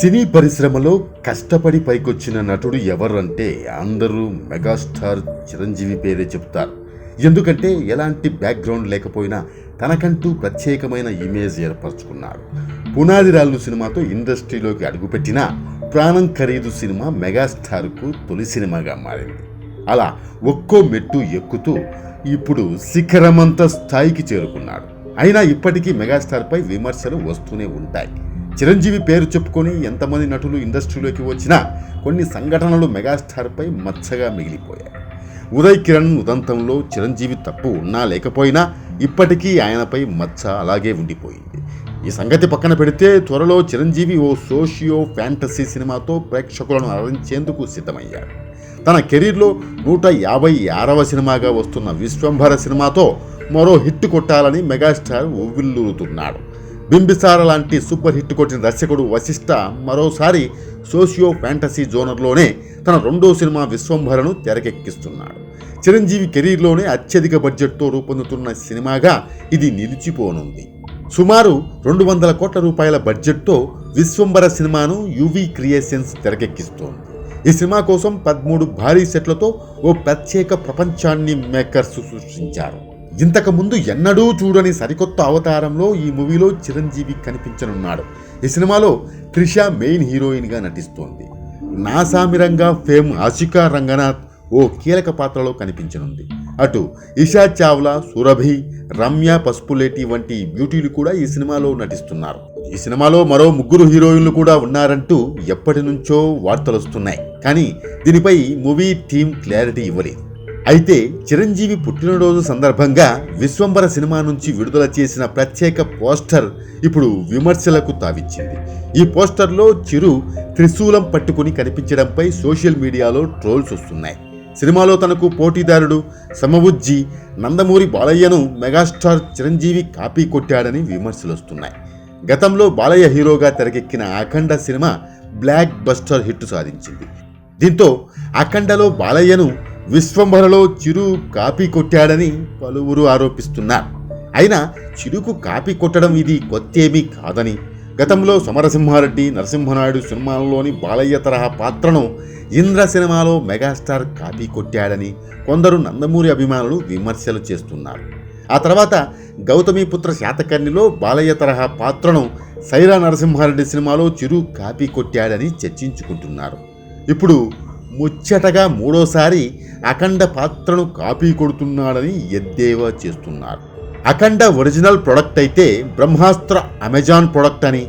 సినీ పరిశ్రమలో కష్టపడి పైకొచ్చిన నటుడు ఎవరంటే అందరూ మెగాస్టార్ చిరంజీవి పేరే చెప్తారు ఎందుకంటే ఎలాంటి బ్యాక్గ్రౌండ్ లేకపోయినా తనకంటూ ప్రత్యేకమైన ఇమేజ్ ఏర్పరచుకున్నాడు పునాది రాళ్ళు సినిమాతో ఇండస్ట్రీలోకి అడుగుపెట్టిన ప్రాణం ఖరీదు సినిమా మెగాస్టార్కు తొలి సినిమాగా మారింది. అలా ఒక్కో మెట్టు ఎక్కుతూ ఇప్పుడు శిఖరమంత స్థాయికి చేరుకున్నాడు. అయినా ఇప్పటికీ మెగాస్టార్పై విమర్శలు వస్తూనే ఉంటాయి. చిరంజీవి పేరు చెప్పుకొని ఎంతమంది నటులు ఇండస్ట్రీలోకి వచ్చినా కొన్ని సంఘటనలు మెగాస్టార్పై మచ్చగా మిగిలిపోయాయి. ఉదయ్ కిరణ్ ఉదంతంలో చిరంజీవి తప్పు ఉన్నా లేకపోయినా ఇప్పటికీ ఆయనపై మచ్చ అలాగే ఉండిపోయింది. ఈ సంగతి పక్కన పెడితే త్వరలో చిరంజీవి ఓ సోషియో ఫ్యాంటసీ సినిమాతో ప్రేక్షకులను అలరించేందుకు సిద్ధమయ్యాడు. తన కెరీర్లో నూట యాభై ఆరవ సినిమాగా వస్తున్న విశ్వంభర సినిమాతో మరో హిట్ కొట్టాలని మెగాస్టార్ ఉవ్విల్లూరుతున్నాడు బింబిసార లాంటి సూపర్ హిట్ కొట్టిన దర్శకుడు వశిష్ట మరోసారి సోషియో ఫ్యాంటసీ జోనర్లోనే తన రెండో సినిమా విశ్వంభరను తెరకెక్కిస్తున్నాడు. చిరంజీవి కెరీర్లోనే అత్యధిక బడ్జెట్తో రూపొందుతున్న సినిమాగా ఇది నిలిచిపోనుంది. సుమారు రెండు వందల కోట్ల రూపాయల బడ్జెట్తో విశ్వంభర సినిమాను యువి క్రియేషన్స్ తెరకెక్కిస్తోంది. ఈ సినిమా కోసం పదమూడు భారీ సెట్లతో ఓ ప్రత్యేక ప్రపంచాన్ని మేకర్స్ సృష్టించారు. ఇంతకుముందు ఎన్నడూ చూడని సరికొత్త అవతారంలో ఈ మూవీలో చిరంజీవి కనిపించనున్నాడు. ఈ సినిమాలో త్రిష మెయిన్ హీరోయిన్గా నటిస్తోంది. నాసామిరంగా ఫేమ్ ఆశికా రంగనాథ్ ఓ కీలక పాత్రలో కనిపించనుంది. అటు ఇషా చావ్లా సురభి రమ్య పసుపులేటి వంటి బ్యూటీలు కూడా ఈ సినిమాలో నటిస్తున్నారు. ఈ సినిమాలో మరో ముగ్గురు హీరోయిన్లు కూడా ఉన్నారంటూ ఎప్పటి నుంచో వార్తలు వస్తున్నాయి కానీ దీనిపై మూవీ టీం క్లారిటీ ఇవ్వలేదు. అయితే చిరంజీవి పుట్టినరోజు సందర్భంగా విశ్వంబర సినిమా నుంచి విడుదల చేసిన ప్రత్యేక పోస్టర్ ఇప్పుడు విమర్శలకు తావిచ్చింది. ఈ పోస్టర్లో చిరు త్రిశూలం పట్టుకుని కనిపించడంపై సోషల్ మీడియాలో ట్రోల్స్ వస్తున్నాయి. సినిమాలో తనకు పోటీదారుడు సమవుజ్జి నందమూరి బాలయ్యను మెగాస్టార్ చిరంజీవి కాపీ కొట్టాడని విమర్శలు వస్తున్నాయి గతంలో బాలయ్య హీరోగా తెరకెక్కిన Akhanda cinema blockbuster hit సాధించింది. దీంతో అఖండలో బాలయ్యను విశ్వంభరలో చిరు కాపీ కొట్టాడని పలువురు ఆరోపిస్తున్నారు. అయినా చిరుకు కాపీ కొట్టడం ఇది కొత్తేమీ కాదని గతంలో సమరసింహారెడ్డి నరసింహనాయుడు సినిమాల్లోని బాలయ్య తరహా పాత్రను ఇంద్ర సినిమాలో మెగాస్టార్ కాపీ కొట్టాడని కొందరు నందమూరి అభిమానులు విమర్శలు చేస్తున్నారు. ఆ తర్వాత గౌతమిపుత్ర శాతకర్ణిలో బాలయ్య తరహా పాత్రను సైరా నరసింహారెడ్డి సినిమాలో చిరు కాపీ కొట్టాడని చర్చించుకుంటున్నారు. ఇప్పుడు ముచ్చటగా మూడోసారి అఖండ పాత్రను కాపీ కొడుతున్నాడని ఎద్దేవా చేస్తున్నారు. అఖండ ఒరిజినల్ ప్రొడక్ట్ అయితే బ్రహ్మాస్త్ర అమెజాన్ ప్రొడక్ట్ అని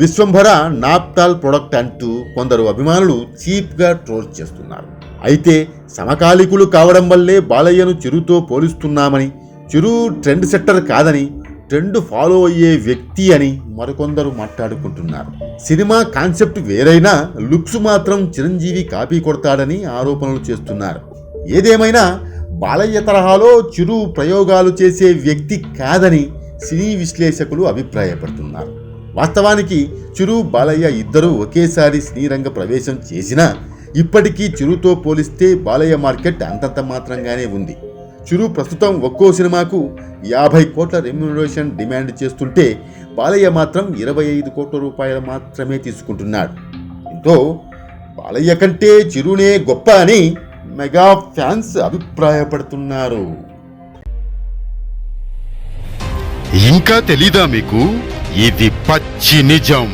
విశ్వంభర నాప్తాల్ ప్రొడక్ట్ అంటూ కొందరు అభిమానులు చీప్గా ట్రోల్ చేస్తున్నారు. అయితే సమకాలికులు కావడం వల్లే బాలయ్యను చిరుతో పోలుస్తున్నామని చిరు ట్రెండ్ సెట్టర్ కాదని ట్రెండ్ ఫాలో అయ్యే వ్యక్తి అని మరికొందరు మాట్లాడుకుంటున్నారు. సినిమా కాన్సెప్ట్ వేరైనా లుక్స్ మాత్రం చిరంజీవి కాపీ కొడతాడని ఆరోపణలు చేస్తున్నారు. ఏదేమైనా బాలయ్య తరహాలో చిరు ప్రయోగాలు చేసే వ్యక్తి కాదని సినీ విశ్లేషకులు అభిప్రాయపడుతున్నారు. వాస్తవానికి చిరు బాలయ్య ఇద్దరూ ఒకేసారి సినీ రంగ ప్రవేశం చేసినా ఇప్పటికీ చిరుతో పోలిస్తే బాలయ్య మార్కెట్ అంతంత మాత్రంగానే ఉంది. చిరు ప్రస్తుతం ఒక్కో సినిమాకు యాభై కోట్ల రెమ్యునరేషన్ డిమాండ్ చేస్తుంటే బాలయ్య మాత్రం ఇరవై ఐదు కోట్ల రూపాయలు మాత్రమే తీసుకుంటున్నాడు. దీంతో బాలయ్య కంటే చిరునే గొప్ప అని మెగా ఫ్యాన్స్ అభిప్రాయపడుతున్నారు. ఇంకా తెలీదా మీకు? ఇది పచ్చి నిజం.